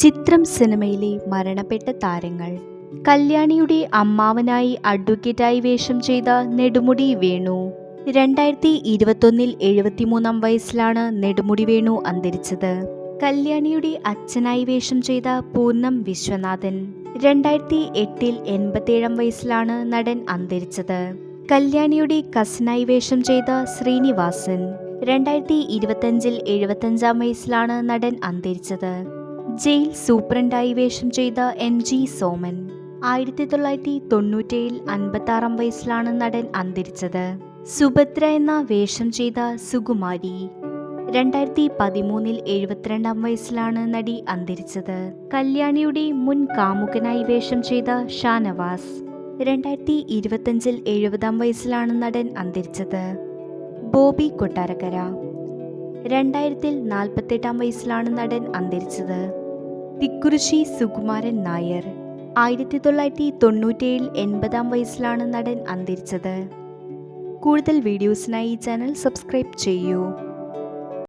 ചിത്രം സിനിമയിലെ മരണപ്പെട്ട താരങ്ങൾ. കല്യാണിയുടെ അമ്മാവനായി അഡ്വക്കേറ്റായി വേഷം ചെയ്ത നെടുമുടി വേണു. രണ്ടായിരത്തി ഇരുപത്തൊന്നിൽ എഴുപത്തിമൂന്നാം വയസ്സിലാണ് നെടുമുടി വേണു അന്തരിച്ചത്. കല്യാണിയുടെ അച്ഛനായി വേഷം ചെയ്ത പൂർണം വിശ്വനാഥൻ രണ്ടായിരത്തി എട്ടിൽ എൺപത്തിയേഴാം വയസ്സിലാണ് നടൻ അന്തരിച്ചത്. കല്യാണിയുടെ കസിനായി വേഷം ചെയ്ത ശ്രീനിവാസൻ രണ്ടായിരത്തി ഇരുപത്തഞ്ചിൽ എഴുപത്തഞ്ചാം വയസ്സിലാണ് നടൻ അന്തരിച്ചത്. ജയിൽ സൂപ്രണ്ടായി വേഷം ചെയ്ത എം ജി സോമൻ ആയിരത്തി തൊള്ളായിരത്തി തൊണ്ണൂറ്റേഴിൽ അൻപത്തി ആറാം വയസ്സിലാണ് നടൻ അന്തരിച്ചത്. സുഭദ്ര എന്ന വേഷം ചെയ്ത സുകുമാരി രണ്ടായിരത്തി പതിമൂന്നിൽ എഴുപത്തിരണ്ടാം വയസ്സിലാണ് നടി അന്തരിച്ചത്. കല്യാണിയുടെ മുൻ കാമുകനായി വേഷം ചെയ്ത ഷാനവാസ് രണ്ടായിരത്തി ഇരുപത്തഞ്ചിൽ എഴുപതാം വയസ്സിലാണ് നടൻ അന്തരിച്ചത്. ബോബി കൊട്ടാരക്കര രണ്ടായിരത്തിൽ നാൽപ്പത്തെട്ടാം വയസ്സിലാണ് നടൻ അന്തരിച്ചത്. തിക്കുറിശി സുകുമാരൻ നായർ. ആയിരത്തി തൊള്ളായിരത്തി തൊണ്ണൂറ്റേഴിൽ എൺപതാം വയസ്സിലാണ് നടൻ അന്തരിച്ചത്. കൂടുതൽ വീഡിയോസിനായി ചാനൽ സബ്സ്ക്രൈബ് ചെയ്യൂ.